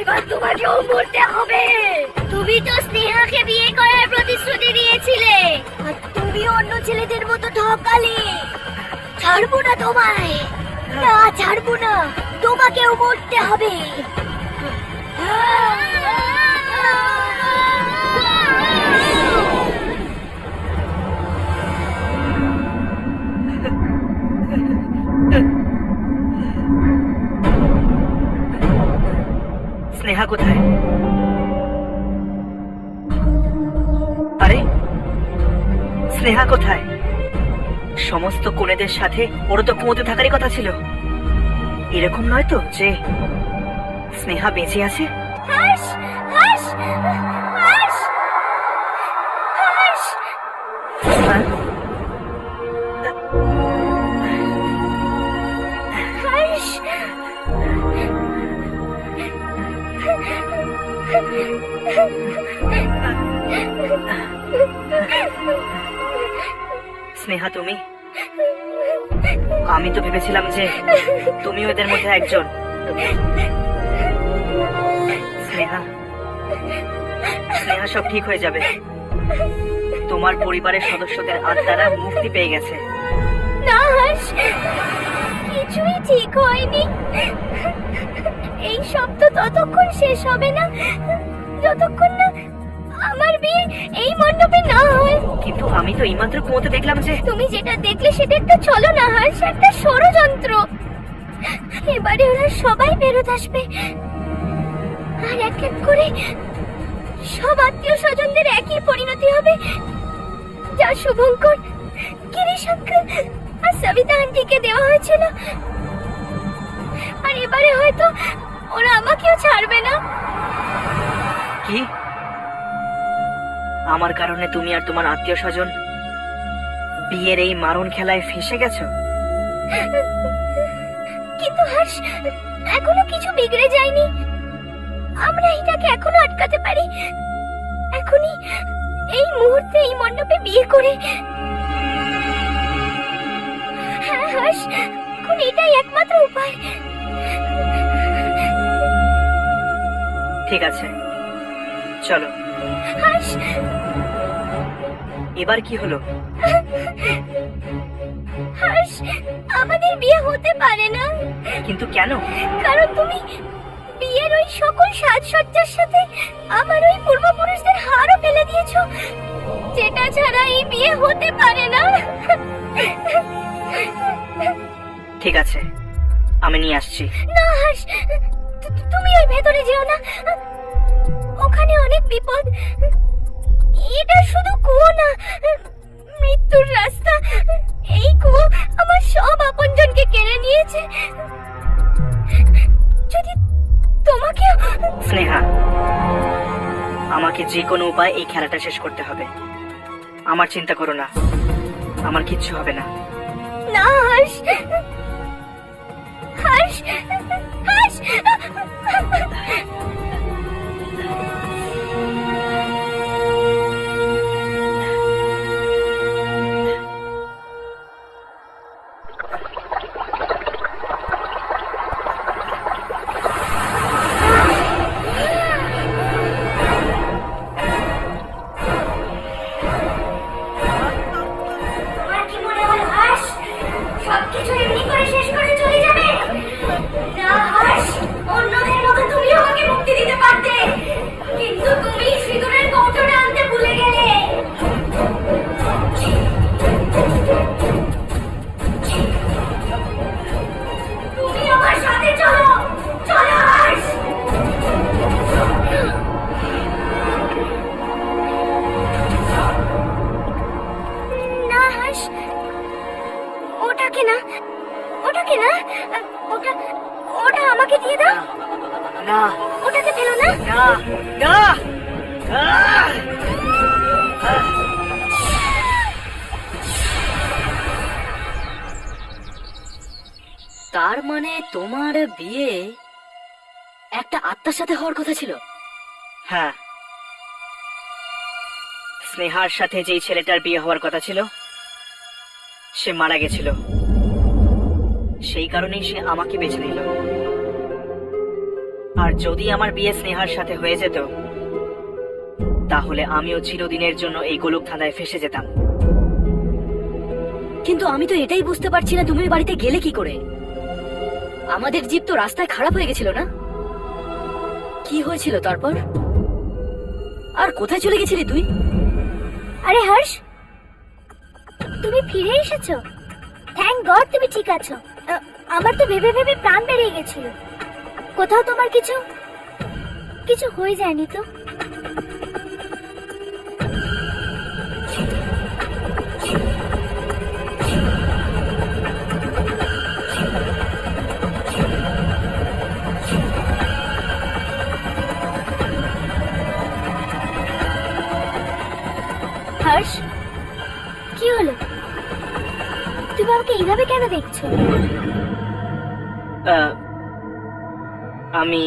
এবার তোমাকেও মরতে হবে। তুমি তো স্নেহাকে বিয়ে করার প্রতিশ্রুতি দিয়েছিলে, আর তুমি অন্য ছেলেদের মতো ঠকালে। ছাড়বো না তোমায়। না, ছাড়বো না। তোমাকেও মরতে হবে। স্নেহা কোথায়? আরে স্নেহা কোথায়? সমস্ত কোনেদের সাথে ওরও তো কুমোতে থাকারই কথা ছিল। এরকম নয় তো যে স্নেহা বেঁচে আছে? হাস স্নেহা, তুমি? আমি তো ভেবেছিলাম যে তুমি ওদের মধ্যে একজন। স্নেহা স্নেহা, সব ঠিক হয়ে যাবে। তোমার পরিবারের সদস্যদের আত্মারা মুক্তি পেয়ে গেছে। না কিছুই ঠিক হয়নি। এই তো ততক্ষণ শেষ হবে না। যতক্ষণ না আমার বিয়ে এই মণ্ডপে না হয়। কিন্তু আমি তো এইমাত্র কুয়োতে দেখলাম যে তুমি যেটা দেখলে সেটা একটা চলো না হাস একটা ষড়যন্ত্র। এবারে ওরা সবাই ফেরত আসবে। আর এক এক করে সব আত্মীয় স্বজনদের একই পরিণতি হবে। যা শুভঙ্কর গিরিশ আর সবিতা আন্টিকে দেওয়া হয়েছিল। আর এবারে হয়তো ওরা আমাকেও ছাড়বে না। কি? আমার কারণে তুমি আর তোমার আত্মীয় স্বজন বিয়ের এই মারণ খেলায় ফেসে গেছো? কিন্তু হর্ষ এখনও কিছু বিগড়ে যায়নি। আমরা এটাকে এখনও আটকাতে পারি। এখনই এই মুহূর্তে এই মণ্ডপে বিয়ে করে। হ্যাঁ হাস এখন এটাই একমাত্র উপায়। ঠিক আছে। চলো। এবার কি হলো? হর্ষ আমাদের বিয়ে হতে পারে না। কিন্তু কেন? কারণ তুমি বিয়ের ওই সকল সাজসজ্জার সাথে আমার ওই পূর্বপুরুষদের হারও ফেলে দিয়েছ যেটা ছাড়া এই বিয়ে হতে পারে না। ঠিক আছে আমি নিয়ে আসছি। না হাস। তুমি ওই ভেতরে যেও না। ওখানে অনেক বিপদ। এটা শুধু কুয়ো না। মৃত্যুর রাস্তা। এই কুয়ো আমার সব আপনজনকে কেড়ে নিয়েছে। যদি তোমাকে স্নেহা আমাকে যে কোনো উপায় এই খেলাটা শেষ করতে হবে। আমার চিন্তা করো না। আমার কিচ্ছু হবে না। না হাস। হাস। হাস তার মানে তোমার বিয়ে একটা আত্মার সাথে হওয়ার কথা ছিল? হ্যাঁ। স্নেহার সাথে যেই ছেলেটার বিয়ে হওয়ার কথা ছিল, সে মারা গেছিল। সেই কারণেই সে আমাকে বেছে নিল। আর যদি আমার বিয়ে স্নেহার সাথে হয়ে যেত তাহলে আমিও চিরদিনের জন্য এই গোলক ধাঁধায় ফেসে যেতাম। কিন্তু আমি তো এটাই বুঝতে পারছি না তুমি বাড়িতে গেলে কি করে? আমাদের জিপ তো রাস্তায় খারাপ হয়ে গেছিল না? কি হয়েছিল তারপর? আর কোথায় চলে গেছিলি তুই? আরে হর্ষ তুমি ফিরে এসেছ? থ্যাংক গড তুমি ঠিক আছো। আ- আমার তো ভেবে ভেবে প্রাণ বেরিয়ে গেছিল। কোথাও তোমার কিছু কিছু হয়ে যায়নি তো? হর্ষ কি হলো? তুমি আমাকে এইভাবে কেন দেখছ? আমি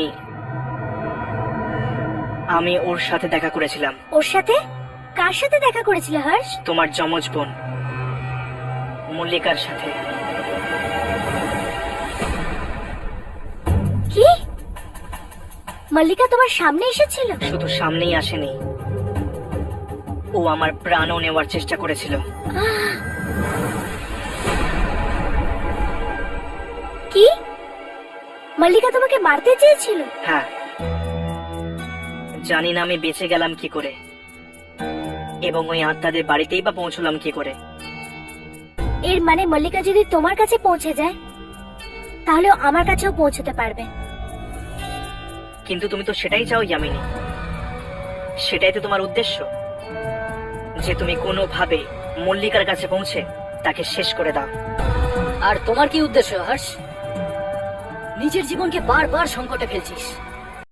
আমি ওর সাথে দেখা করেছিলাম। ওর সাথে? কার সাথে দেখা করেছিলে হর্ষ? তোমার যমজ বোন মল্লিকার সাথে। কি? মল্লিকা তোমার সামনে এসেছিল? শুধু সামনেই আসেনি। ও আমার প্রাণও নেওয়ার চেষ্টা করেছিল। কি? মল্লিকা তোমাকে মারতে চেয়েছিল? হ্যাঁ। জানি না আমি বেঁচে গেলাম কি করে। এবং ওই আত্মাদের বাড়িতেই বা পৌঁছলাম কি করে। এর মানে মল্লিকা যদি তোমার কাছে পৌঁছে যায় তাহলে ও আমার কাছেও পৌঁছতে পারবে। কিন্তু তুমি তো সেটাই চাও ইয়ামিনী। সেটাই তো তোমার উদ্দেশ্য। যে তুমি কোনোভাবে মল্লিকার কাছে পৌঁছে তাকে শেষ করে দাও। আর তোমার কি উদ্দেশ্য, হর্ষ? নিজের জীবনকে বারবার সংকটে ফেলছিস।